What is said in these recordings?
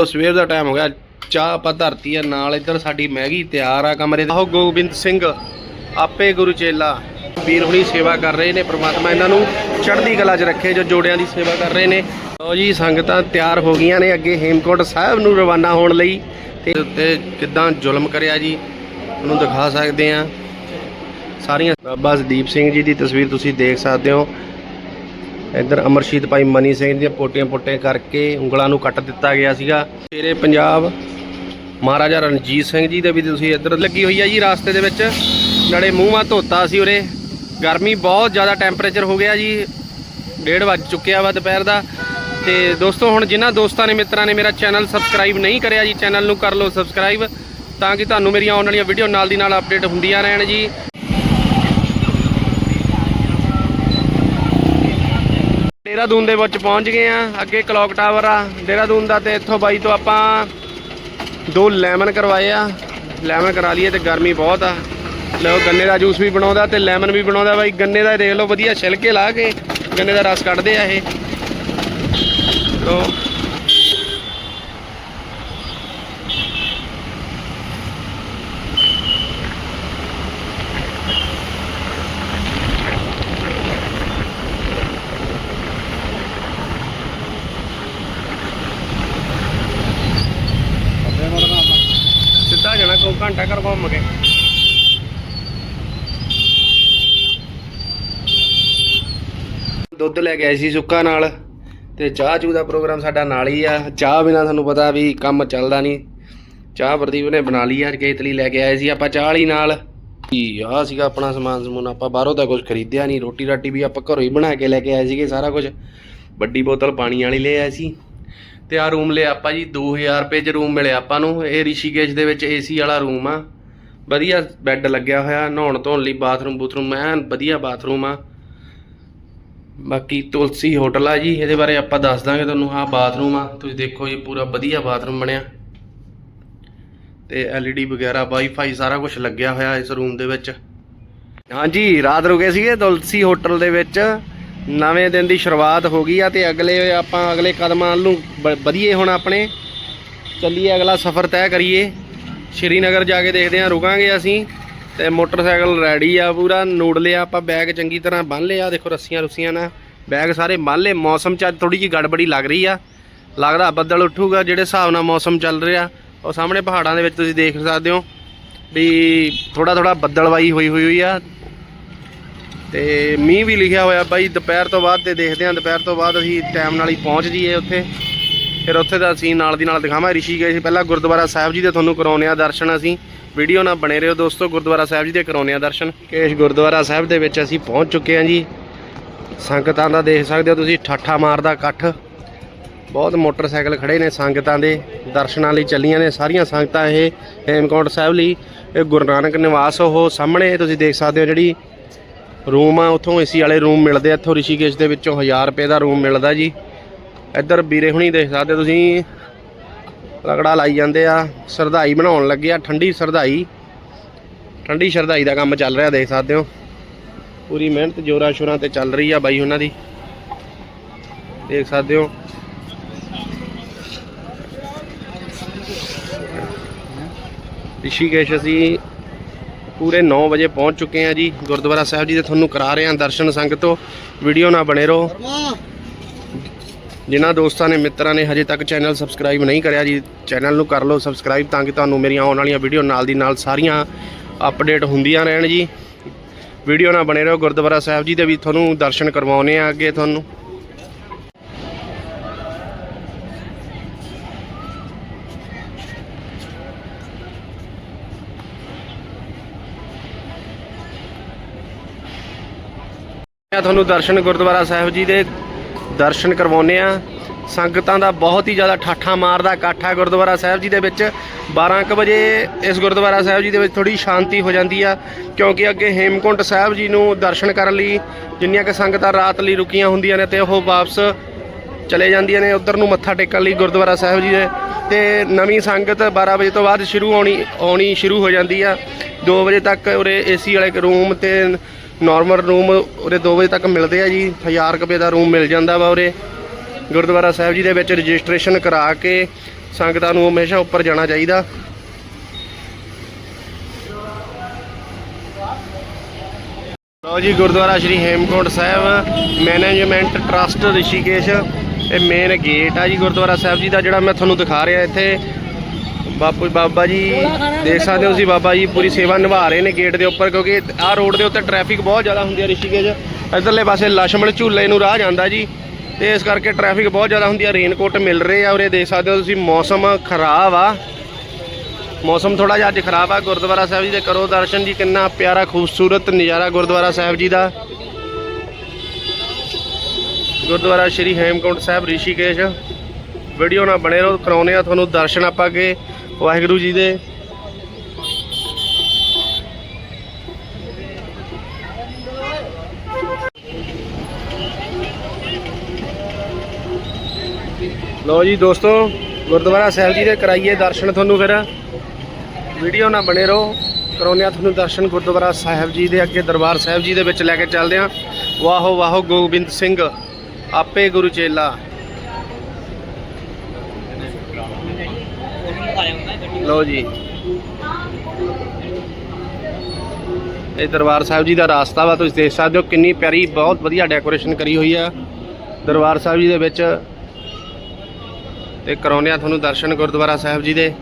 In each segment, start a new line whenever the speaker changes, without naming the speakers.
ਸਵੇਰ ਦਾ ਟਾਈਮ ਹੋ ਗਿਆ। ਚਾਹ ਆਪਾਂ ਧਰਤੀ ਆ, ਨਾਲ ਇੱਧਰ ਸਾਡੀ ਮੈਗੀ ਤਿਆਰ ਆ ਕਮਰੇ ਦੇ। ਆਹੋ ਗੋਬਿੰਦ ਸਿੰਘ, ਆਪੇ ਗੁਰੂ ਚੇਲਾ। ਵੀਰ ਹੁਣੀ ਸੇਵਾ ਕਰ ਰਹੇ ਨੇ, ਪ੍ਰਮਾਤਮਾ ਇਹਨਾਂ ਨੂੰ ਚੜ੍ਹਦੀ ਕਲਾ 'ਚ ਰੱਖੇ, ਜੋ ਜੋੜਿਆਂ ਦੀ ਸੇਵਾ ਕਰ ਰਹੇ ਨੇ। ਲਓ ਜੀ, ਸੰਗਤਾਂ ਤਿਆਰ ਹੋ ਗਈਆਂ ਨੇ ਅੱਗੇ ਹੇਮਕੋਟ ਸਾਹਿਬ ਨੂੰ ਰਵਾਨਾ ਹੋਣ ਲਈ। ਤੇ ਉੱਤੇ ਕਿਦਾਂ ਜ਼ੁਲਮ ਕਰਿਆ ਜੀ, ਉਹਨੂੰ ਦਿਖਾ ਸਕਦੇ ਆ ਸਾਰੀਆਂ ਬਾਬਾ ਸਦੀਪ ਸਿੰਘ ਜੀ ਦੀ ਤਸਵੀਰ ਤੁਸੀਂ ਦੇਖ ਸਕਦੇ ਹੋ। ਇੱਧਰ ਅਮਰਸ਼ੀਤ ਭਾਈ ਮਨੀ ਸਿੰਘ ਦੀਆਂ ਪੋਟੀਆਂ ਪੋਟੇ ਕਰਕੇ ਉਂਗਲਾਂ ਨੂੰ ਕੱਟ ਦਿੱਤਾ ਗਿਆ ਸੀਗਾ। ਸ਼ੇਰੇ ਪੰਜਾਬ, ਮਹਾਰਾਜਾ ਰਣਜੀਤ ਸਿੰਘ ਜੀ ਦੇ ਵੀ ਤੁਸੀਂ ਇੱਧਰ ਲੱਗੀ ਹੋਈ ਆ ਜੀ ਰਾਸਤੇ ਦੇ ਵਿੱਚ। ਨਾਲੇ ਮੂੰਹ ਮਾ ਧੋਤਾ ਸੀ ਉਰੇ। ਗਰਮੀ ਬਹੁਤ ਜ਼ਿਆਦਾ ਟੈਂਪਰੇਚਰ ਹੋ ਗਿਆ ਜੀ। ਡੇਢ ਵੱਜ ਚੁੱਕਿਆ ਵਾ ਦੁਪਹਿਰ ਦਾ। ਤੇ ਦੋਸਤੋ, ਹੁਣ ਜਿਨ੍ਹਾਂ ਦੋਸਤਾਂ ਨੇ, ਮਿੱਤਰਾਂ ਨੇ ਮੇਰਾ ਚੈਨਲ ਸਬਸਕ੍ਰਾਈਬ ਨਹੀਂ ਕਰਿਆ ਜੀ, ਚੈਨਲ ਨੂੰ ਕਰ ਲਓ ਸਬਸਕ੍ਰਾਈਬ ਤਾਂ ਕਿ ਤੁਹਾਨੂੰ ਮੇਰੀਆਂ ਆਉਣ ਵਾਲੀਆਂ ਵੀਡੀਓ ਨਾਲ ਦੀ ਨਾਲ ਅਪਡੇਟ ਹੁੰਦੀਆਂ ਰਹਿਣ ਜੀ। ਦੇਹਰਾਦੂਨ ਦੇ ਵਿੱਚ ਪਹੁੰਚ ਗਏ ਆ ਅੱਗੇ ਕਲੌਕ ਟਾਵਰ ਆ। ਦੇਹਰਾਦੂਨ ਦਾ ਤੇ ਇੱਥੋਂ ਬਾਈ ਤੋਂ ਆਪਾਂ ਦੋ ਲੈਮਨ ਕਰਵਾਏ ਆ। ਲੈਮਨ ਕਰਾ ਲਈਏ ਤੇ ਗਰਮੀ ਬਹੁਤ ਆ। ਲਓ, ਗੰਨੇ ਦਾ ਜੂਸ ਵੀ ਬਣਾਉਂਦਾ ਤੇ ਲੈਮਨ ਵੀ ਬਣਾਉਂਦਾ। ਬਾਈ, ਗੰਨੇ ਦਾ ਦੇਖ ਲਓ, ਵਧੀਆ ਛਿਲਕੇ ਲਾ ਕੇ ਗੰਨੇ ਦਾ ਰਸ ਕੱਢਦੇ ਆ ਇਹ। ਲਓ ਸਿੱਧਾ ਜਾਣਾ ਕੋ ਘੰਟਾ ਕਰ ਘੁੰਮ ਕੇ। ਦੁੱਧ ਲੈ ਕੇ ਆਏ ਸੀ ਸੁੱਕਾ ਨਾਲ ਤੇ ਚਾਹ ਚੂ ਦਾ ਪ੍ਰੋਗਰਾਮ ਸਾਡਾ ਨਾਲ ਹੀ ਆ। ਚਾਹ ਬਿਨਾ ਤੁਹਾਨੂੰ ਪਤਾ ਵੀ ਕੰਮ ਚੱਲਦਾ ਨਹੀਂ। ਚਾਹ ਪ੍ਰਦੀਪ ਨੇ ਬਣਾ ਲਈ ਆ, ਕੇਤਲੀ ਲੈ ਕੇ ਆਏ ਸੀ। ਆਪਾਂ ਚਾਹ ਵਾਲੀ ਨਾਲ ਕੀ ਆ ਸੀਗਾ ਆਪਣਾ ਸਮਾਨ ਸਮੂਨ, ਆਪਾਂ ਬਾਹਰੋਂ ਤਾਂ ਕੁਝ ਖਰੀਦਿਆ ਨਹੀਂ। ਰੋਟੀ ਰਾਟੀ ਵੀ ਆਪਾਂ ਘਰੋਂ ਹੀ ਬਣਾ ਕੇ ਲੈ ਕੇ ਆਏ ਸੀਗੇ ਸਾਰਾ ਕੁਝ ਵੱਡੀ ਬੋਤਲ ਪਾਣੀ ਵਾਲੀ ਲੈ ਆਏ ਸੀ। ਤੇ ਆ ਰੂਮ ਲਿਆ ਆਪਾਂ ਜੀ 2000 ਰੁਪਏ ਚ ਰੂਮ ਮਿਲਿਆ ਆਪਾਂ ਨੂੰ। ਇਹ ਰਿਸ਼ੀਕੇਸ਼ ਦੇ ਵਿੱਚ ਏਸੀ ਵਾਲਾ ਰੂਮ ਆ। ਵਧੀਆ ਬੈੱਡ ਲੱਗਿਆ ਹੋਇਆ, ਨਹਾਉਣ ਧੋਣ ਲਈ ਬਾਥਰੂਮ ਬੂਥਰੂਮ, ਐਨ ਵਧੀਆ ਬਾਥਰੂਮ ਆ। ਬਾਕੀ ਤੁਲਸੀ ਹੋਟਲ ਆ ਜੀ, ਇਹਦੇ ਬਾਰੇ ਆਪਾਂ ਦੱਸ ਦਾਂਗੇ ਤੁਹਾਨੂੰ ਹਾਂ ਬਾਥਰੂਮ ਆ। ਤੁਸੀਂ ਦੇਖੋ ਜੀ, ਪੂਰਾ ਵਧੀਆ ਬਾਥਰੂਮ ਬਣਿਆ। ਤੇ LED ਵਗੈਰਾ ਵਾਈਫਾਈ ਸਾਰਾ ਕੁਝ ਲੱਗਿਆ ਹੋਇਆ ਇਸ ਰੂਮ ਦੇ ਵਿੱਚ। ਹਾਂਜੀ, ਰਾਤ ਰੁਕੇ ਸੀਗੇ ਤੁਲਸੀ ਹੋਟਲ ਦੇ ਵਿੱਚ। ਨਵੇਂ ਦਿਨ ਦੀ ਸ਼ੁਰੂਆਤ ਹੋ ਗਈ ਆ ਤੇ ਅਗਲੇ ਆਪਾਂ ਅਗਲੇ ਕਦਮਾਂ ਨੂੰ ਵ- ਵਧੀਏ ਹੁਣ ਆਪਣੇ। ਚੱਲੀਏ ਅਗਲਾ ਸਫ਼ਰ ਤੈਅ ਕਰੀਏ। ਸ਼੍ਰੀਨਗਰ ਜਾ ਕੇ ਦੇਖਦੇ ਹਾਂ, ਰੁਕਾਂਗੇ ਅਸੀਂ। ਤੇ ਮੋਟਰਸਾਈਕਲ ਰੈਡੀ ਆ ਪੂਰਾ, ਨੂੜ ਲਿਆ ਆਪਾਂ, ਬੈਗ ਚੰਗੀ ਤਰ੍ਹਾਂ ਬੰਨ ਲਿਆ। ਦੇਖੋ ਰੱਸੀਆਂ ਰੁੱਸੀਆਂ ਨਾਲ। ਬੈਗ ਸਾਰੇ ਬੰਨ ਲਏ। ਮੌਸਮ ਚ ਅੱਜ ਥੋੜੀ ਜਿਹੀ ਗੜਬੜੀ ਲੱਗ ਰਹੀ ਆ। ਲੱਗਦਾ ਬੱਦਲ ਉੱਠੂਗਾ, ਜਿਹੜੇ ਹਿਸਾਬ ਨਾਲ ਮੌਸਮ ਚੱਲ ਰਿਹਾ। ਉਹ ਸਾਹਮਣੇ ਪਹਾੜਾਂ ਦੇ ਵਿੱਚ ਤੁਸੀਂ ਦੇਖ ਸਕਦੇ ਹੋ ਵੀ ਥੋੜਾ ਥੋੜਾ ਬੱਦਲਵਾਈ ਹੋਈ ਹੋਈ ਆ। ਤੇ ਮੀਂਹ ਵੀ ਲਿਖਿਆ ਹੋਇਆ ਬਾਈ, ਦੁਪਹਿਰ ਤੋਂ ਬਾਅਦ ਤੇ ਦੇਖਦੇ ਹਾਂ, ਦੁਪਹਿਰ ਤੋਂ ਬਾਅਦ ਅਸੀਂ ਟਾਈਮ ਨਾਲ ਹੀ ਪਹੁੰਚ ਜੀਏ ਉੱਥੇ। ਫਿਰ ਉੱਥੇ ਦਾ ਅਸੀਂ ਨਾਲ ਦੀ ਨਾਲ ਦਿਖਾਵਾਂ ਰਿਸ਼ੀ ਗਏ ਸੀ ਪਹਿਲਾਂ ਗੁਰਦੁਆਰਾ ਸਾਹਿਬ ਜੀ ਦੇ ਤੁਹਾਨੂੰ ਕਰਾਉਣੇ ਆ ਦਰਸ਼ਨ ਅਸੀਂ। ਵੀਡੀਓ ਨਾਲ ਬਣੇ ਰਹੋ ਦੋਸਤੋ, ਗੁਰਦੁਆਰਾ ਸਾਹਿਬ ਜੀ ਦੇ ਕਰਾਉਣੇ ਆ ਦਰਸ਼ਨ। ਕੇਸ਼ ਗੁਰਦੁਆਰਾ ਸਾਹਿਬ ਦੇ ਵਿੱਚ ਅਸੀਂ ਪਹੁੰਚ ਚੁੱਕੇ ਹਾਂ ਜੀ। ਸੰਗਤਾਂ ਦਾ ਦੇਖ ਸਕਦੇ ਹੋ ਤੁਸੀਂ, ਠਾਠਾ ਮਾਰਦਾ ਇਕੱਠ। ਬਹੁਤ ਮੋਟਰਸਾਈਕਲ ਖੜੇ ਨੇ ਸੰਗਤਾਂ ਦੇ। ਦਰਸ਼ਨਾਂ ਲਈ ਚੱਲੀਆਂ ਨੇ ਸਾਰੀਆਂ ਸੰਗਤਾਂ ਇਹ ਹੇਮਕੁੰਟ ਸਾਹਿਬ ਲਈ। ਇਹ ਗੁਰੂ ਨਾਨਕ ਨਿਵਾਸ ਉਹ ਸਾਹਮਣੇ ਤੁਸੀਂ ਦੇਖ ਸਕਦੇ ਹੋ ਜਿਹੜੀ ਰੂਮ ਆ, ਉੱਥੋਂ ਏਸੀ ਵਾਲੇ ਰੂਮ ਮਿਲਦੇ ਆ ਇੱਥੋਂ ਰਿਸ਼ੀਕੇਸ਼ ਦੇ ਵਿੱਚੋਂ 1000 ਰੁਪਏ ਦਾ ਰੂਮ ਮਿਲਦਾ ਜੀ। ਇੱਧਰ ਵੀਰੇ ਹੁਣੀ ਦੇਖ ਸਕਦੇ ਹੋ ਤੁਸੀਂ। ਰਗੜਾ ਲਾਈ ਜਾਂਦੇ ਆ, ਸਰਦਾਈ ਬਣਾਉਣ ਲੱਗੇ ਆ, ਠੰਡੀ ਸਰਦਾਈ। ਠੰਡੀ ਸਰਦਾਈ ਦਾ ਕੰਮ ਚੱਲ ਰਿਹਾ, ਦੇਖ ਸਕਦੇ ਹੋ। ਪੂਰੀ ਮਿਹਨਤ, ਜੋਰਾਂ ਸ਼ੋਰਾਂ ਤੇ ਚੱਲ ਰਹੀ ਆ ਬਾਈ ਉਹਨਾਂ ਦੀ। ਦੇਖ ਸਕਦੇ ਹੋ। ਰਿਸ਼ੀਕੇਸ਼ ਅਸੀਂ ਪੂਰੇ 9 ਵਜੇ ਪਹੁੰਚ ਚੁੱਕੇ ਹਾਂ ਜੀ। ਗੁਰਦੁਆਰਾ ਸਾਹਿਬ ਜੀ ਦੇ ਤੁਹਾਨੂੰ ਕਰਾ ਰਹੇ ਹਾਂ ਦਰਸ਼ਨ ਸੰਗਤੋ ਵੀਡੀਓ ਨਾਲ ਬਣੇ ਰਹੋ। ਜਿਨ੍ਹਾਂ ਦੋਸਤਾਂ ਨੇ, ਮਿੱਤਰਾਂ ਨੇ ਹਜੇ ਤੱਕ ਚੈਨਲ ਸਬਸਕ੍ਰਾਈਬ ਨਹੀਂ ਕਰਿਆ ਜੀ, ਚੈਨਲ ਨੂੰ ਕਰ ਲਓ ਸਬਸਕ੍ਰਾਈਬ ਤਾਂ ਕਿ ਤੁਹਾਨੂੰ ਮੇਰੀਆਂ ਆਉਣ ਵਾਲੀਆਂ ਵੀਡੀਓ ਨਾਲ ਦੀ ਨਾਲ ਸਾਰੀਆਂ ਅਪਡੇਟ ਹੁੰਦੀਆਂ ਰਹਿਣ ਜੀ। ਵੀਡੀਓ ਨਾਲ ਬਣੇ ਰਹੋ। ਗੁਰਦੁਆਰਾ ਸਾਹਿਬ ਜੀ ਦੇ ਵੀ ਤੁਹਾਨੂੰ ਦਰਸ਼ਨ ਕਰਵਾਉਣੇ ਆ ਅੱਗੇ ਤੁਹਾਨੂੰ। ਮੈਂ ਤੁਹਾਨੂੰ ਦਰਸ਼ਨ ਗੁਰਦੁਆਰਾ ਸਾਹਿਬ ਜੀ ਦੇ ਦਰਸ਼ਨ ਕਰਵਾਉਨੇ ਆ ਸੰਗਤਾਂ ਦਾ ਬਹੁਤ ਹੀ ਜ਼ਿਆਦਾ ਠਾਠਾ ਮਾਰਦਾ ਇਕੱਠ ਆ ਗੁਰਦੁਆਰਾ ਸਾਹਿਬ ਜੀ ਦੇ ਵਿੱਚ। 12 ਕੁ ਵਜੇ ਇਸ ਗੁਰਦੁਆਰਾ ਸਾਹਿਬ ਜੀ ਦੇ ਵਿੱਚ ਥੋੜੀ ਸ਼ਾਂਤੀ ਹੋ ਜਾਂਦੀ ਆ, ਕਿਉਂਕਿ ਅੱਗੇ ਹੇਮਕੁੰਟ ਸਾਹਿਬ ਜੀ ਨੂੰ ਦਰਸ਼ਨ ਕਰਨ ਲਈ ਜਿੰਨੀਆਂ ਕਿ ਸੰਗਤਾਂ ਰਾਤ ਲਈ ਰੁਕੀਆਂ ਹੁੰਦੀਆਂ ਨੇ ਤੇ ਉਹ ਵਾਪਸ ਚਲੇ ਜਾਂਦੀਆਂ ਨੇ, ਉਧਰ ਨੂੰ ਮੱਥਾ ਟੇਕਣ ਲਈ ਗੁਰਦੁਆਰਾ ਸਾਹਿਬ ਜੀ ਦੇ। ਤੇ ਨਵੀਂ ਸੰਗਤ 12 ਵਜੇ ਤੋਂ ਬਾਅਦ ਸ਼ੁਰੂ ਹੋਣੀ ਆਉਣੀ ਸ਼ੁਰੂ ਹੋ ਜਾਂਦੀ ਆ। 2 ਵਜੇ ਤੱਕ ਉਰੇ ਏਸੀ ਵਾਲੇ ਰੂਮ ਤੇ ਨਾਰਮਲ ਰੂਮ ਉਰੇ 2 ਵਜੇ ਤੱਕ ਮਿਲਦੇ ਆ ਜੀ। 1000 ਰੁਪਏ ਦਾ ਰੂਮ ਮਿਲ ਜਾਂਦਾ ਵਾ ਉਰੇ। ਗੁਰਦੁਆਰਾ ਸਾਹਿਬ ਜੀ ਦੇ ਵਿੱਚ ਰਜਿਸਟ੍ਰੇਸ਼ਨ ਕਰਾ ਕੇ ਸੰਗਤਾਂ ਨੂੰ ਹਮੇਸ਼ਾ ਉੱਪਰ ਜਾਣਾ ਚਾਹੀਦਾ। ਲਓ ਜੀ, ਗੁਰਦੁਆਰਾ ਸ਼੍ਰੀ ਹੇਮਕੁੰਟ ਸਾਹਿਬ ਮੈਨੇਜਮੈਂਟ ਟਰਸਟ ਰਿਸ਼ੀਕੇਸ਼, ਇਹ ਮੇਨ ਗੇਟ ਆ ਜੀ ਗੁਰਦੁਆਰਾ ਸਾਹਿਬ ਜੀ ਦਾ, ਜਿਹੜਾ ਮੈਂ ਤੁਹਾਨੂੰ ਦਿਖਾ ਰਿਹਾ ਇੱਥੇ। ਬਾਪੂ ਬਾਬਾ ਜੀ, ਦੇਖ ਸਕਦੇ ਹੋ ਤੁਸੀਂ ਬਾਬਾ ਜੀ, ਪੂਰੀ ਸੇਵਾ ਨਿਭਾ ਰਹੇ ਨੇ ਗੇਟ ਦੇ ਉੱਪਰ, ਕਿਉਂਕਿ ਆਹ ਰੋਡ ਦੇ ਉੱਤੇ ਟ੍ਰੈਫਿਕ ਬਹੁਤ ਜ਼ਿਆਦਾ ਹੁੰਦੀ ਹੈ ਰਿਸ਼ੀਕੇਸ਼। ਇਧਰਲੇ ਪਾਸੇ ਲਛਮਣ ਝੂਲੇ ਨੂੰ ਰਾਹ ਜਾਂਦਾ ਜੀ, ਤੇ ਇਸ ਕਰਕੇ ਟ੍ਰੈਫਿਕ ਬਹੁਤ ਜ਼ਿਆਦਾ ਹੁੰਦੀ ਹੈ। ਰੇਨਕੋਟ ਮਿਲ ਰਹੇ ਆ ਔਰ ਇਹ ਦੇਖ ਸਕਦੇ ਹੋ ਤੁਸੀਂ, ਮੌਸਮ ਖਰਾਬ ਆ। ਮੌਸਮ ਥੋੜਾ ਜਿਹਾ ਅੱਜ ਖਰਾਬ ਆ, ਗੁਰਦੁਆਰਾ ਸਾਹਿਬ ਜੀ ਦੇ ਕਰੋ ਦਰਸ਼ਨ ਜੀ, ਕਿੰਨਾ ਪਿਆਰਾ, ਖੂਬਸੂਰਤ ਨਜ਼ਾਰਾ ਗੁਰਦੁਆਰਾ ਸਾਹਿਬ ਜੀ ਦਾ। ਗੁਰਦੁਆਰਾ ਸ਼੍ਰੀ ਹੇਮਕੁੰਟ ਸਾਹਿਬ, ਰਿਸ਼ੀਕੇਸ਼। ਵੀਡੀਓ ਨਾਲ ਬਣੇ ਰਹੋ ਕਰਾਉਨੇ ਆ ਤੁਹਾਨੂੰ ਦਰਸ਼ਨ ਆਪਾਂ ਅੱਗੇ। ਵਾਹਿਗੁਰੂ ਜੀ ਦੇ। ਲੋ ਜੀ ਦੋਸਤੋ, ਗੁਰਦੁਆਰਾ ਸਾਹਿਬ ਜੀ ਦੇ ਕਰਾਈਏ ਦਰਸ਼ਨ ਤੁਹਾਨੂੰ ਫਿਰ। ਵੀਡੀਓ ਨਾਲ ਬਣੇ ਰਹੋ। ਕਰਾਉਂਦੇ ਆ ਤੁਹਾਨੂੰ ਦਰਸ਼ਨ ਗੁਰਦੁਆਰਾ ਸਾਹਿਬ ਜੀ ਦੇ ਅੱਗੇ, ਦਰਬਾਰ ਸਾਹਿਬ ਜੀ ਦੇ ਵਿੱਚ ਲੈ ਕੇ ਚੱਲਦੇ ਆ ਵਾਹੋ ਵਾਹੋ ਗੋਬਿੰਦ ਸਿੰਘ, ਆਪੇ ਗੁਰੂ ਚੇਲਾ। ਲਓ ਜੀ। ਇਹ ਦਰਬਾਰ ਸਾਹਿਬ ਜੀ ਦਾ ਰਾਸਤਾ ਵਾ, ਤੁਸੀਂ ਦੇਖ ਸਕਦੇ ਹੋ ਕਿੰਨੀ ਪਿਆਰੀ, ਬਹੁਤ ਵਧੀਆ ਡੈਕੋਰੇਸ਼ਨ ਕਰੀ ਹੋਈ ਆ। ਦਰਬਾਰ ਸਾਹਿਬ ਜੀ ਦੇ ਵਿੱਚ ਤੇ ਕਰਾਉਂਦੇ ਆ ਤੁਹਾਨੂੰ ਦਰਸ਼ਨ ਗੁਰਦੁਆਰਾ ਸਾਹਿਬ ਜੀ ਦੇ।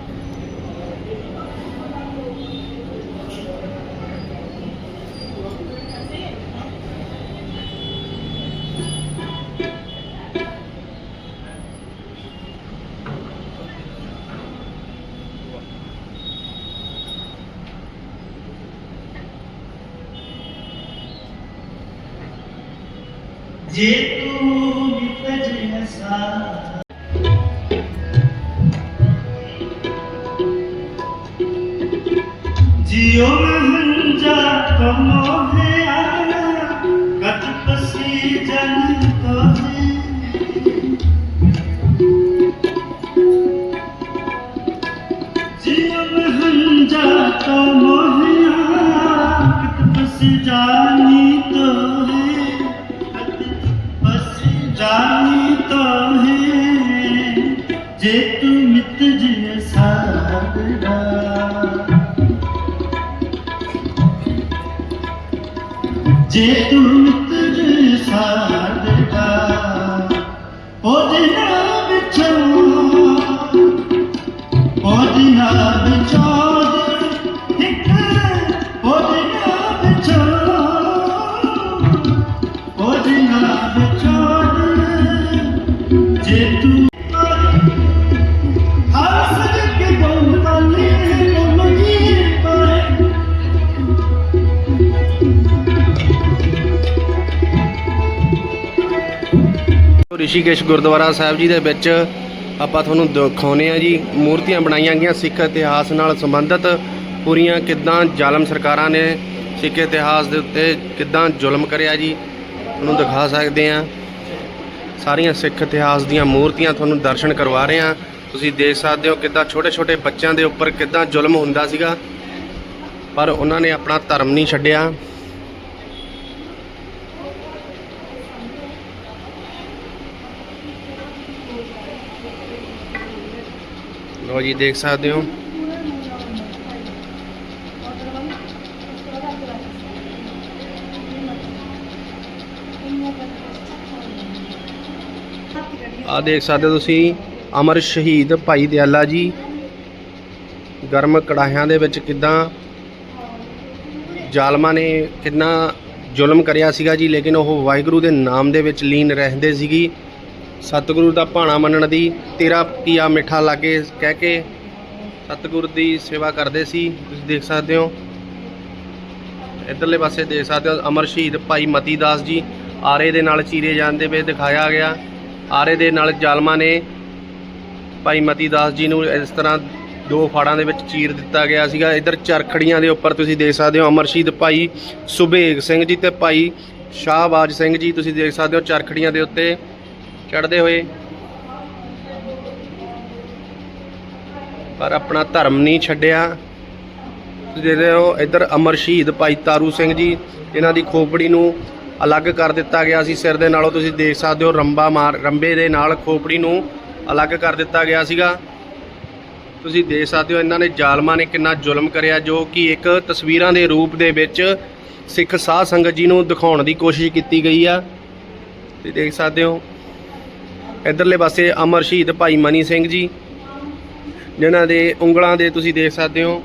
ਜੇ ਤੂੰ ਨਿਪਜ ਹਸਾ ਜਿਉ ਮਹੰਜਾ didn't
ਰਿਸ਼ੀਕੇਸ਼ ਗੁਰਦੁਆਰਾ ਸਾਹਿਬ ਜੀ ਦੇ ਵਿੱਚ ਆਪਾਂ ਤੁਹਾਨੂੰ ਦਿਖਾਉਨੇ ਆ ਜੀ। ਮੂਰਤੀਆਂ ਬਣਾਈਆਂ ਗਈਆਂ ਸਿੱਖ ਇਤਿਹਾਸ ਨਾਲ ਸੰਬੰਧਿਤ। ਪੂਰੀਆਂ ਕਿੱਦਾਂ ਜ਼ਾਲਮ ਸਰਕਾਰਾਂ ਨੇ ਸਿੱਖ ਇਤਿਹਾਸ ਦੇ ਉੱਤੇ ਕਿੱਦਾਂ ਜ਼ੁਲਮ ਕਰਿਆ ਜੀ, ਉਹਨੂੰ ਦਿਖਾ ਸਕਦੇ ਆ। ਸਾਰੀਆਂ ਸਿੱਖ ਇਤਿਹਾਸ ਦੀਆਂ ਮੂਰਤੀਆਂ ਤੁਹਾਨੂੰ ਦਰਸ਼ਨ ਕਰਵਾ ਰਹੇ ਆ। ਤੁਸੀਂ ਦੇਖ ਸਕਦੇ ਹੋ ਕਿੱਦਾਂ ਛੋਟੇ ਛੋਟੇ ਬੱਚਿਆਂ ਦੇ ਉੱਪਰ ਕਿੱਦਾਂ ਜ਼ੁਲਮ ਹੁੰਦਾ ਸੀਗਾ। ਪਰ ਉਹਨਾਂ ਨੇ ਆਪਣਾ ਧਰਮ ਨਹੀਂ ਛੱਡਿਆ। ਲੋ ਜੀ, ਦੇਖ ਸਕਦੇ ਹੋ। ਆ ਦੇਖ ਸਕਦੇ ਹੋ ਤੁਸੀਂ, ਅਮਰ ਸ਼ਹੀਦ ਭਾਈ ਦਿਆਲਾ ਜੀ, ਗਰਮ ਕੜਾਹਿਆਂ ਦੇ ਵਿੱਚ ਕਿਦਾਂ ਜ਼ਾਲਮਾਂ ਨੇ ਕਿੰਨਾ ਜ਼ੁਲਮ ਕਰਿਆ ਸੀਗਾ ਜੀ, ਲੇਕਿਨ ਉਹ ਵਾਹਿਗੁਰੂ ਦੇ ਨਾਮ ਦੇ ਵਿੱਚ ਲੀਨ ਰਹਿੰਦੇ ਸੀਗੀ। ਸਤਿਗੁਰੂ ਦਾ ਭਾਣਾ ਮੰਨਣ ਦੀ, ਤੇਰਾ ਕੀਆ ਮਿੱਠਾ ਲਾਗੇ ਕਹਿ ਕੇ ਸਤਿਗੁਰ ਦੀ ਸੇਵਾ ਕਰਦੇ ਸੀ। ਤੁਸੀਂ ਦੇਖ ਸਕਦੇ ਹੋ। ਇਧਰਲੇ ਪਾਸੇ ਦੇਖ ਸਕਦੇ ਹੋ, ਅਮਰ ਸ਼ਹੀਦ ਭਾਈ ਮਤੀ ਦਾਸ ਜੀ ਆਰੇ ਦੇ ਨਾਲ ਚੀਰੇ ਜਾਂਦੇ ਵੇ ਦਿਖਾਇਆ ਗਿਆ। ਆਰੇ ਦੇ ਨਾਲ ਜ਼ਾਲਮਾਂ ਨੇ ਭਾਈ ਮਤੀ ਦਾਸ ਜੀ ਨੂੰ ਇਸ ਤਰ੍ਹਾਂ ਦੋ ਫਾੜਾਂ ਦੇ ਵਿੱਚ ਚੀਰ ਦਿੱਤਾ ਗਿਆ ਸੀਗਾ। ਇਧਰ ਚਰਖੜੀਆਂ ਦੇ ਉੱਪਰ ਤੁਸੀਂ ਦੇਖ ਸਕਦੇ ਹੋ, ਅਮਰ ਸ਼ਹੀਦ ਭਾਈ ਸੁਬੇਗ ਸਿੰਘ ਜੀ ਤੇ ਭਾਈ ਸ਼ਾਹਬਾਜ ਸਿੰਘ ਜੀ, ਤੁਸੀਂ ਦੇਖ ਸਕਦੇ ਹੋ ਚਰਖੜੀਆਂ ਦੇ ਉੱਤੇ ਚੜਦੇ ਹੋਏ। ਪਰ ਆਪਣਾ ਧਰਮ ਨਹੀਂ ਛੱਡਿਆ। ਤੁਸੀਂ ਦੇਖਦੇ ਹੋ, ਇੱਧਰ ਅਮਰ ਸ਼ਹੀਦ ਭਾਈ ਤਾਰੂ ਸਿੰਘ ਜੀ, ਇਹਨਾਂ ਦੀ ਖੋਪੜੀ ਨੂੰ ਅਲੱਗ ਕਰ ਦਿੱਤਾ ਗਿਆ ਸੀ। ਸਿਰ ਦੇ ਨਾਲੋਂ ਤੁਸੀਂ ਦੇਖ ਸਕਦੇ ਹੋ, ਰੰਬਾ ਮਾਰ, ਰੰਬੇ ਦੇ ਨਾਲ ਖੋਪੜੀ ਨੂੰ ਅਲੱਗ ਕਰ ਦਿੱਤਾ ਗਿਆ ਸੀਗਾ। ਤੁਸੀਂ ਦੇਖ ਸਕਦੇ ਹੋ, ਇਹਨਾਂ ਨੇ ਜ਼ਾਲਮਾਂ ਨੇ ਕਿੰਨਾ ਜ਼ੁਲਮ ਕਰਿਆ, ਜੋ ਕਿ ਇੱਕ ਤਸਵੀਰਾਂ ਦੇ ਰੂਪ ਦੇ ਵਿੱਚ ਸਿੱਖ ਸਾਧ ਸੰਗਤ ਜੀ ਨੂੰ ਦਿਖਾਉਣ ਦੀ ਕੋਸ਼ਿਸ਼ ਕੀਤੀ ਗਈ ਆ। ਤੁਸੀਂ ਦੇਖ ਸਕਦੇ ਹੋ ਇਧਰਲੇ ਪਾਸੇ ਅਮਰ ਸ਼ਹੀਦ ਭਾਈ ਮਨੀ ਸਿੰਘ ਜੀ, ਜਿਨ੍ਹਾਂ ਦੇ ਉਂਗਲਾਂ ਦੇ ਤੁਸੀਂ ਦੇਖ ਸਕਦੇ ਹੋ,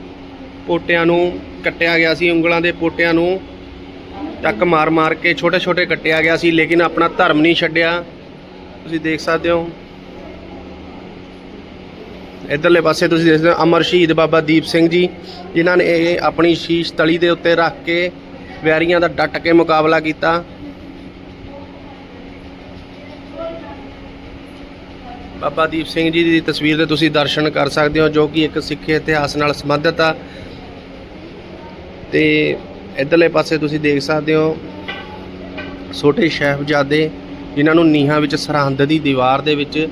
ਪੋਟਿਆਂ ਨੂੰ ਕੱਟਿਆ ਗਿਆ ਸੀ, ਉਂਗਲਾਂ ਦੇ ਪੋਟਿਆਂ ਨੂੰ ਟੱਕ ਮਾਰ ਮਾਰ ਕੇ ਛੋਟੇ ਛੋਟੇ ਕੱਟਿਆ ਗਿਆ ਸੀ, ਲੇਕਿਨ ਆਪਣਾ ਧਰਮ ਨਹੀਂ ਛੱਡਿਆ। ਤੁਸੀਂ ਦੇਖ ਸਕਦੇ ਹੋ। ਇਧਰਲੇ ਪਾਸੇ ਤੁਸੀਂ ਦੇਖਦੇ ਹੋ ਅਮਰ ਸ਼ਹੀਦ ਬਾਬਾ ਦੀਪ ਸਿੰਘ ਜੀ, ਜਿਨ੍ਹਾਂ ਨੇ ਇਹ ਆਪਣੀ ਸ਼ੀਸ਼ ਤਲੀ ਦੇ ਉੱਤੇ ਰੱਖ ਕੇ ਵੈਰੀਆਂ ਦਾ ਡਟ ਕੇ ਮੁਕਾਬਲਾ ਕੀਤਾ। ਬਾਬਾ ਦੀਪ ਸਿੰਘ ਜੀ ਦੀ ਤਸਵੀਰ ਦੇ ਤੁਸੀਂ ਦਰਸ਼ਨ ਕਰ ਸਕਦੇ ਹੋ, ਜੋ ਕਿ ਇੱਕ ਸਿੱਖੀ ਇਤਿਹਾਸ ਨਾਲ ਸੰਬੰਧਿਤ ਆ। ਤੇ ਇਧਰਲੇ ਪਾਸੇ ਤੁਸੀਂ ਦੇਖ ਸਕਦੇ ਹੋ, ਛੋਟੇ ਸਾਹਿਬਜ਼ਾਦੇ ਜਿਨ੍ਹਾਂ ਨੂੰ ਨੀਹਾਂ ਵਿੱਚ ਸਰਹੰਦ ਦੀ ਦੀਵਾਰ ਦੇ ਵਿੱਚ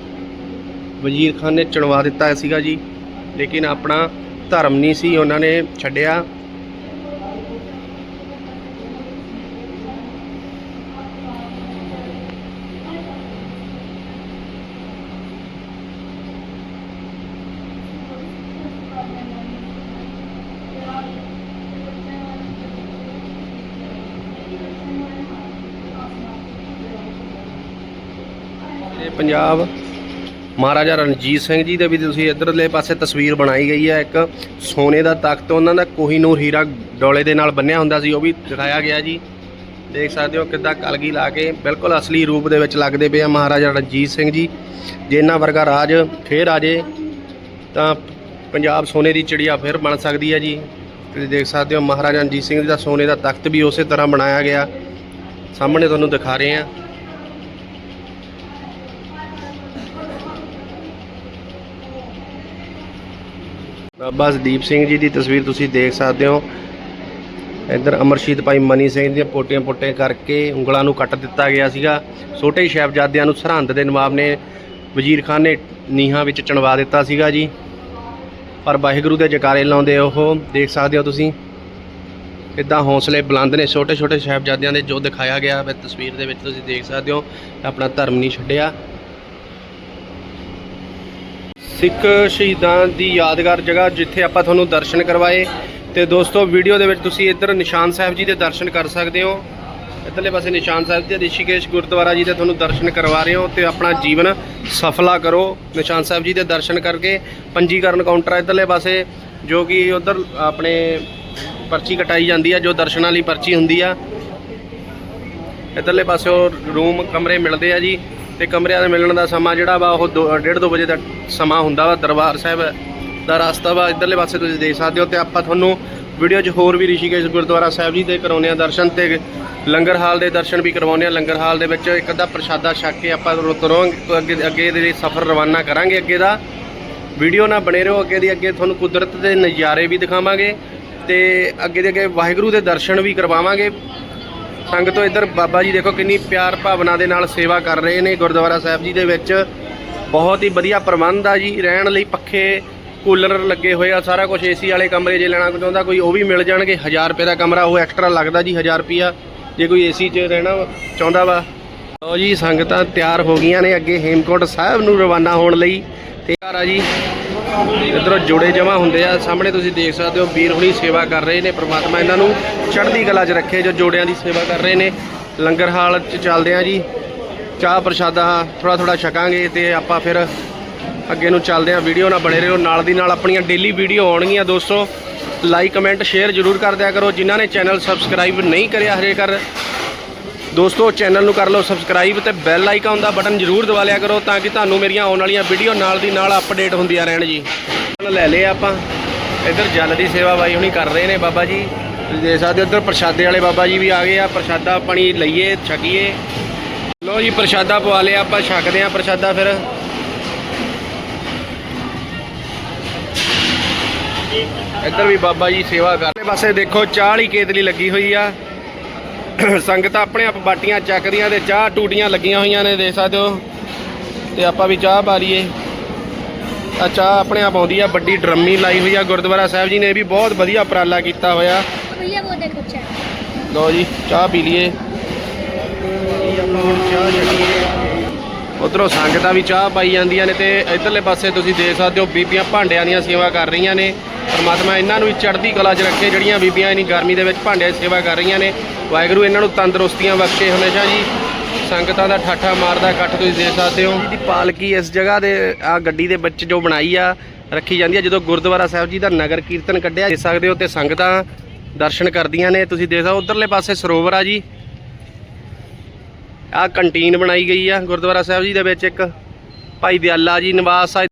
ਵਜ਼ੀਰ ਖਾਨ ਨੇ ਚਣਵਾ ਦਿੱਤਾ ਸੀਗਾ ਜੀ। ਲੇਕਿਨ ਆਪਣਾ ਧਰਮ ਨਹੀਂ ਸੀ, ਉਹਨਾਂ ਨੇ ਛੱਡਿਆ। ਤੇ ਪੰਜਾਬ। ਮਹਾਰਾਜਾ ਰਣਜੀਤ ਸਿੰਘ ਜੀ ਦੇ ਵੀ ਤੁਸੀਂ ਇਧਰਲੇ ਪਾਸੇ ਤਸਵੀਰ ਬਣਾਈ ਗਈ ਹੈ। ਇੱਕ ਸੋਨੇ ਦਾ ਤਖਤ, ਉਹਨਾਂ ਦਾ ਕੋਹੀਨੂਰ ਹੀਰਾ ਡੋਲੇ ਦੇ ਨਾਲ ਬੰਨਿਆ ਹੁੰਦਾ ਸੀ, ਉਹ ਵੀ ਦਿਖਾਇਆ ਗਿਆ ਜੀ। ਦੇਖ ਸਕਦੇ ਹੋ ਕਿੱਦਾਂ ਕਲਗੀ ਲਾ ਕੇ ਬਿਲਕੁਲ ਅਸਲੀ ਰੂਪ ਦੇ ਵਿੱਚ ਲੱਗਦੇ ਪਏ ਆ ਮਹਾਰਾਜਾ ਰਣਜੀਤ ਸਿੰਘ ਜੀ। ਜੇ ਇਹਨਾਂ ਵਰਗਾ ਰਾਜ ਫੇਰ ਆ ਜੇ, ਤਾਂ ਪੰਜਾਬ ਸੋਨੇ ਦੀ ਚਿੜੀਆ ਫਿਰ ਬਣ ਸਕਦੀ ਹੈ ਜੀ। ਤੁਸੀਂ ਦੇਖ ਸਕਦੇ ਹੋ ਮਹਾਰਾਜਾ ਰਣਜੀਤ ਸਿੰਘ ਜੀ ਦਾ ਸੋਨੇ ਦਾ ਤਖਤ ਵੀ ਉਸੇ ਤਰ੍ਹਾਂ ਬਣਾਇਆ ਗਿਆ। ਸਾਹਮਣੇ ਤੁਹਾਨੂੰ ਦਿਖਾ ਰਹੇ ਹਾਂ। ਬਾਬਾ ਦੀਪ ਸਿੰਘ ਜੀ ਦੀ ਤਸਵੀਰ ਤੁਸੀਂ ਦੇਖ ਸਕਦੇ ਹੋ। ਇੱਧਰ ਅਮਰਸ਼ੀਦ ਭਾਈ ਮਨੀ ਸਿੰਘ ਦੀਆਂ ਪੋਟੀਆਂ ਪੋਟੇ ਕਰਕੇ ਉਂਗਲਾਂ ਨੂੰ ਕੱਟ ਦਿੱਤਾ ਗਿਆ ਸੀਗਾ। ਛੋਟੇ ਸਾਹਿਬਜ਼ਾਦਿਆਂ ਨੂੰ ਸਰਹੰਦ ਦੇ ਨਵਾਬ ਨੇ ਵਜ਼ੀਰ ਖਾਨ ਨੇ ਨੀਹਾਂ ਵਿੱਚ ਚਣਵਾ ਦਿੱਤਾ ਸੀਗਾ ਜੀ। ਪਰ ਵਾਹਿਗੁਰੂ ਦੇ ਜਕਾਰੇ ਲਾਉਂਦੇ ਉਹ, ਦੇਖ ਸਕਦੇ ਹੋ ਤੁਸੀਂ। ਕਿੱਦਾਂ ਹੌਸਲੇ ਬੁਲੰਦ ਨੇ। ਛੋਟੇ ਛੋਟੇ ਸਾਹਿਬਜ਼ਾਦਿਆਂ ਦੇ ਜੋ ਦਿਖਾਇਆ ਗਿਆ ਹੈ ਤਸਵੀਰ ਦੇ ਵਿੱਚ ਤੁਸੀਂ ਦੇਖ ਸਕਦੇ ਹੋ। ਆਪਣਾ ਧਰਮ ਨਹੀਂ ਛੱਡਿਆ। ਸਿੱਖ ਸ਼ਹੀਦਾਂ ਦੀ ਯਾਦਗਾਰ ਜਗ੍ਹਾ ਜਿੱਥੇ ਆਪਾਂ ਤੁਹਾਨੂੰ ਦਰਸ਼ਨ ਕਰਵਾਏ। ਤੇ ਦੋਸਤੋ, ਵੀਡੀਓ ਦੇ ਵਿੱਚ ਤੁਸੀਂ ਇੱਧਰ ਨਿਸ਼ਾਨ ਸਾਹਿਬ ਜੀ ਦੇ ਦਰਸ਼ਨ ਕਰ ਸਕਦੇ ਹੋ। ਇੱਧਰਲੇ ਪਾਸੇ ਨਿਸ਼ਾਨ ਸਾਹਿਬ ਜੀ, ਰਿਸ਼ੀਕੇਸ਼ ਗੁਰਦੁਆਰਾ ਜੀ ਦੇ ਤੁਹਾਨੂੰ ਦਰਸ਼ਨ ਕਰਵਾ ਰਹੇ ਹੋ ਤੇ ਆਪਣਾ ਜੀਵਨ ਸਫਲਾ ਕਰੋ। ਨਿਸ਼ਾਨ ਸਾਹਿਬ ਜੀ ਦੇ ਦਰਸ਼ਨ ਕਰਕੇ ਪੰਜੀਕਰਨ ਕਾਊਂਟਰ ਇੱਧਰਲੇ ਪਾਸੇ, ਜੋ ਕਿ ਉਧਰ ਆਪਣੇ ਪਰਚੀ ਕਟਾਈ ਜਾਂਦੀ ਆ, ਜੋ ਦਰਸ਼ਨਾਂ ਲਈ ਪਰਚੀ ਹੁੰਦੀ ਆ। ਇੱਧਰਲੇ ਪਾਸੇ ਉਹ ਰੂਮ, ਕਮਰੇ ਮਿਲਦੇ ਆ ਜੀ। ਤੇ ਕਮਰਿਆਂ ਦੇ ਮਿਲਣ ਦਾ ਸਮਾਂ ਜਿਹੜਾ ਵਾ ਉਹ 1.5 2 ਵਜੇ ਦਾ ਸਮਾਂ ਹੁੰਦਾ ਵਾ, ਦਰਬਾਰ ਸਾਹਿਬ ਦਾ ਰਸਤਾ ਵਾ, ਇੱਧਰਲੇ ਪਾਸੇ ਤੁਸੀਂ ਦੇਖ ਸਕਦੇ ਹੋ ਤੇ ਆਪਾਂ ਤੁਹਾਨੂੰ ਵੀਡੀਓ 'ਚ ਹੋਰ ਵੀ ਰਿਸ਼ੀਕੇਸ਼ ਗੁਰਦੁਆਰਾ ਸਾਹਿਬ ਜੀ ਦੇ ਕਰਾਉਂਦੇ ਆ ਦਰਸ਼ਨ ਤੇ ਲੰਗਰ ਹਾਲ ਦੇ ਦਰਸ਼ਨ ਵੀ ਕਰਵਾਉਂਦੇ ਆ ਲੰਗਰ ਹਾਲ ਦੇ ਵਿੱਚ ਇੱਕ ਅੱਧਾ ਪ੍ਰਸ਼ਾਦਾ ਛਕ ਕੇ ਆਪਾਂ ਤੁਰਾਂਗੇ, ਅੱਗੇ ਅੱਗੇ ਦੇ ਸਫ਼ਰ ਰਵਾਨਾ ਕਰਾਂਗੇ ਅੱਗੇ ਦਾ। ਵੀਡੀਓ ਨਾਲ ਬਣੇ ਰਹੋ, ਅੱਗੇ ਦੀ ਅੱਗੇ ਤੁਹਾਨੂੰ ਕੁਦਰਤ ਦੇ ਨਜ਼ਾਰੇ ਵੀ ਦਿਖਾਵਾਂਗੇ ਤੇ ਅੱਗੇ ਦੇ ਅੱਗੇ ਵਾਹਿਗੁਰੂ ਦੇ ਦਰਸ਼ਨ ਵੀ ਕਰਵਾਵਾਂਗੇ। ਸੰਗਤੋਂ ਇੱਧਰ ਬਾਬਾ ਜੀ ਦੇਖੋ ਕਿੰਨੀ ਪਿਆਰ ਭਾਵਨਾ ਦੇ ਨਾਲ ਸੇਵਾ ਕਰ ਰਹੇ ਨੇ ਗੁਰਦੁਆਰਾ ਸਾਹਿਬ ਜੀ ਦੇ ਵਿੱਚ। ਬਹੁਤ ਹੀ ਵਧੀਆ ਪ੍ਰਬੰਧ ਆ ਜੀ, ਰਹਿਣ ਲਈ ਪੱਖੇ, ਕੂਲਰ ਲੱਗੇ ਹੋਏ ਆ, ਸਾਰਾ ਕੁਝ ਏਸੀ ਵਾਲੇ ਕਮਰੇ ਜੇ ਲੈਣਾ ਚਾਹੁੰਦਾ ਕੋਈ ਉਹ ਵੀ ਮਿਲ ਜਾਣਗੇ। 1000 ਰੁਪਏ ਦਾ ਕਮਰਾ, ਉਹ ਐਕਸਟਰਾ ਲੱਗਦਾ ਜੀ 1000 ਰੁਪਿਆ ਜੇ ਕੋਈ ਏਸੀ 'ਚ ਰਹਿਣਾ ਚਾਹੁੰਦਾ ਵਾ। ਲਓ ਜੀ, ਸੰਗਤਾਂ ਤਿਆਰ ਹੋ ਗਈਆਂ ਨੇ ਅੱਗੇ ਹੇਮਕੋਟ ਸਾਹਿਬ ਨੂੰ ਰਵਾਨਾ ਹੋਣ ਲਈ। ਤੇ ਘਰ ਆ ਜੀ। ਇਧਰੋਂ ਜੋੜੇ ਜਮਾ ਹੁੰਦੇ ਆ। ਸਾਹਮਣੇ ਤੁਸੀਂ ਦੇਖ ਸਕਦੇ ਹੋ, ਵੀਰ ਹੁਣੀ ਸੇਵਾ ਕਰ ਰਹੇ ਨੇ, ਪ੍ਰਮਾਤਮਾ ਇਹਨਾਂ ਨੂੰ ਚੜ੍ਹਦੀ ਕਲਾ 'ਚ ਰੱਖੇ, ਜੋ ਜੋੜਿਆਂ ਦੀ ਸੇਵਾ ਕਰ ਰਹੇ ਨੇ। ਲੰਗਰ ਹਾਲ 'ਚ ਚੱਲਦੇ ਆ ਜੀ। ਚਾਹ ਪ੍ਰਸ਼ਾਦਾ ਥੋੜਾ ਥੋੜਾ ਛਕਾਂਗੇ ਤੇ ਆਪਾਂ ਫਿਰ ਅੱਗੇ ਨੂੰ ਚੱਲਦੇ ਆ। ਵੀਡੀਓ ਨਾਲ ਬਣੇ ਰਹੋ, ਨਾਲ ਦੀ ਨਾਲ ਆਪਣੀਆਂ ਡੇਲੀ ਵੀਡੀਓ ਆਉਣਗੀਆਂ ਦੋਸਤੋ। ਲਾਈਕ ਕਮੈਂਟ ਸ਼ੇਅਰ ਜ਼ਰੂਰ ਕਰ ਦਿਆ ਕਰੋ। ਜਿਨ੍ਹਾਂ ਨੇ ਚੈਨਲ ਸਬਸਕ੍ਰਾਈਬ ਨਹੀਂ ਕਰਿਆ, ਹਜੇ ਕਰ ਦੋਸਤੋ ਚੈਨਲ ਨੂੰ ਕਰ ਲਓ ਸਬਸਕ੍ਰਾਈਬ ਤੇ ਬੈਲ ਆਈਕਨ ਦਾ ਬਟਨ ਜ਼ਰੂਰ ਦਬਾ ਲਿਆ ਕਰੋ ਤਾਂ ਕਿ ਤੁਹਾਨੂੰ ਮੇਰੀਆਂ ਆਉਣ ਵਾਲੀਆਂ ਵੀਡੀਓ ਨਾਲ ਦੀ ਨਾਲ ਅਪਡੇਟ ਹੁੰਦੀਆਂ ਰਹਿਣ ਜੀ। ਲੈ ਲਏ ਆਪਾਂ। ਇੱਧਰ ਜਲ ਦੀ ਸੇਵਾ ਬਾਈ ਹੁਣੀ ਕਰ ਰਹੇ ਨੇ ਬਾਬਾ ਜੀ। ਤੁਸੀਂ ਦੇਖ ਸਕਦੇ ਹੋ ਇੱਧਰ ਪ੍ਰਸ਼ਾਦੇ ਵਾਲੇ ਬਾਬਾ ਜੀ ਵੀ ਆ ਗਏ ਆ। ਪ੍ਰਸ਼ਾਦਾ ਪਾਣੀ ਲਈਏ, ਛਕੀਏ। ਲੋ ਜੀ, ਪ੍ਰਸ਼ਾਦਾ ਪਵਾ ਲਿਆ ਆਪਾਂ, ਛਕਦੇ ਆ ਪ੍ਰਸ਼ਾਦਾ ਫਿਰ। ਇੱਧਰ ਵੀ ਬਾਬਾ ਜੀ ਸੇਵਾ ਕਰ ਰਹੇ। ਪਾਸੇ ਦੇਖੋ, ਚਾਹ ਵਾਲੀ ਕੇਤਲੀ ਲੱਗੀ ਹੋਈ ਆ। ਸੰਗਤਾਂ ਆਪਣੇ ਆਪ ਬਾਟੀਆਂ ਚੱਕਦੀਆਂ ਤੇ ਚਾਹ ਟੂਟੀਆਂ ਲੱਗੀਆਂ ਹੋਈਆਂ ਨੇ ਦੇਖ ਸਕਦੇ ਹੋ। ਤੇ ਆਪਾਂ ਵੀ ਚਾਹ ਪਾ ਲਈਏ ਆ ਚਾਹ ਆਪਣੇ ਆਪ ਆਉਂਦੀ ਆ ਵੱਡੀ ਡਰਮੀ ਲਾਈ ਹੋਈ ਆ ਗੁਰਦੁਆਰਾ ਸਾਹਿਬ ਜੀ ਨੇ ਇਹ ਵੀ ਬਹੁਤ ਵਧੀਆ ਉਪਰਾਲਾ ਕੀਤਾ ਹੋਇਆ।
ਭਈਆ
ਲਓ ਜੀ ਚਾਹ ਪੀ ਲਈਏ। ਆਪਾਂ ਹੁਣ ਚਾਹ ਛਕੀਏ ਉਧਰੋਂ ਸੰਗਤਾਂ ਵੀ ਚਾਹ ਪਾਈ ਜਾਂਦੀਆਂ ਨੇ ਤੇ ਇਧਰਲੇ ਪਾਸੇ ਤੁਸੀਂ ਦੇਖ ਸਕਦੇ ਹੋ ਬੀਬੀਆਂ ਭਾਂਡਿਆਂ ਦੀਆਂ ਸੇਵਾ ਕਰ ਰਹੀਆਂ ਨੇ। ਪਰਮਾਤਮਾ ਇਹਨਾਂ ਨੂੰ ਵੀ ਚੜ੍ਹਦੀ ਕਲਾ 'ਚ ਰੱਖੇ, ਜਿਹੜੀਆਂ ਬੀਬੀਆਂ ਇਨੀ ਗਰਮੀ ਦੇ ਵਿੱਚ ਭਾਂਡਿਆਂ ਦੀ ਸੇਵਾ ਕਰ ਰਹੀਆਂ ਨੇ। ਵਾਹਿਗੁਰੂ ਇਹਨਾਂ ਨੂੰ ਤੰਦਰੁਸਤੀਆਂ ਬਖਸ਼ੇ ਹਮੇਸ਼ਾ ਜੀ। ਸੰਗਤਾਂ ਦਾ ਠਾਠਾ ਮਾਰਦਾ ਇਕੱਠ ਤੁਸੀਂ ਦੇਖ ਸਕਦੇ ਹੋ। ਦੀ ਪਾਲਕੀ ਇਸ ਜਗ੍ਹਾ ਦੇ ਆ ਗੱਡੀ ਦੇ ਵਿੱਚ ਜੋ ਬਣਾਈ ਆ, ਰੱਖੀ ਜਾਂਦੀ ਆ। ਜਦੋਂ ਗੁਰਦੁਆਰਾ ਸਾਹਿਬ ਜੀ ਦਾ ਨਗਰ ਕੀਰਤਨ ਕੱਢਿਆ, ਦੇਖ ਸਕਦੇ ਹੋ ਤੇ ਸੰਗਤਾਂ ਦਰਸ਼ਨ ਕਰਦੀਆਂ ਨੇ। ਤੁਸੀਂ ਦੇਖ ਸਕਦੇ ਹੋ, ਉਧਰਲੇ ਪਾਸੇ ਸਰੋਵਰ ਆ ਜੀ। ਆ ਕੰਟੀਨ ਬਣਾਈ ਗਈ ਆ ਗੁਰਦੁਆਰਾ ਸਾਹਿਬ ਜੀ ਦੇ ਵਿੱਚ ਇੱਕ ਭਾਈ ਦਿਆਲਾ ਜੀ ਨਿਵਾਸ ਆ।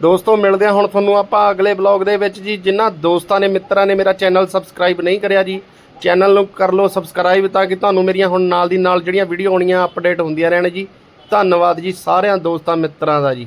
ਦੋਸਤੋ, ਮਿਲਦੇ ਆ ਹੁਣ ਤੁਹਾਨੂੰ ਆਪਾਂ ਅਗਲੇ ਬਲੌਗ ਦੇ ਵਿੱਚ ਜੀ। ਜਿਨ੍ਹਾਂ ਦੋਸਤਾਂ ਨੇ, ਮਿੱਤਰਾਂ ਨੇ ਮੇਰਾ ਚੈਨਲ ਸਬਸਕ੍ਰਾਈਬ ਨਹੀਂ ਕਰਿਆ ਜੀ, ਚੈਨਲ ਨੂੰ ਕਰ ਲਓ ਸਬਸਕ੍ਰਾਈਬ ਤਾਂ ਕਿ ਤੁਹਾਨੂੰ ਮੇਰੀਆਂ ਹੁਣ ਨਾਲ ਦੀ ਨਾਲ ਜਿਹੜੀਆਂ ਵੀਡੀਓ ਆਉਣੀਆਂ, ਅਪਡੇਟ ਹੁੰਦੀਆਂ ਰਹਿਣ ਜੀ। ਧੰਨਵਾਦ ਜੀ ਸਾਰਿਆਂ ਦੋਸਤਾਂ, ਮਿੱਤਰਾਂ ਦਾ ਜੀ।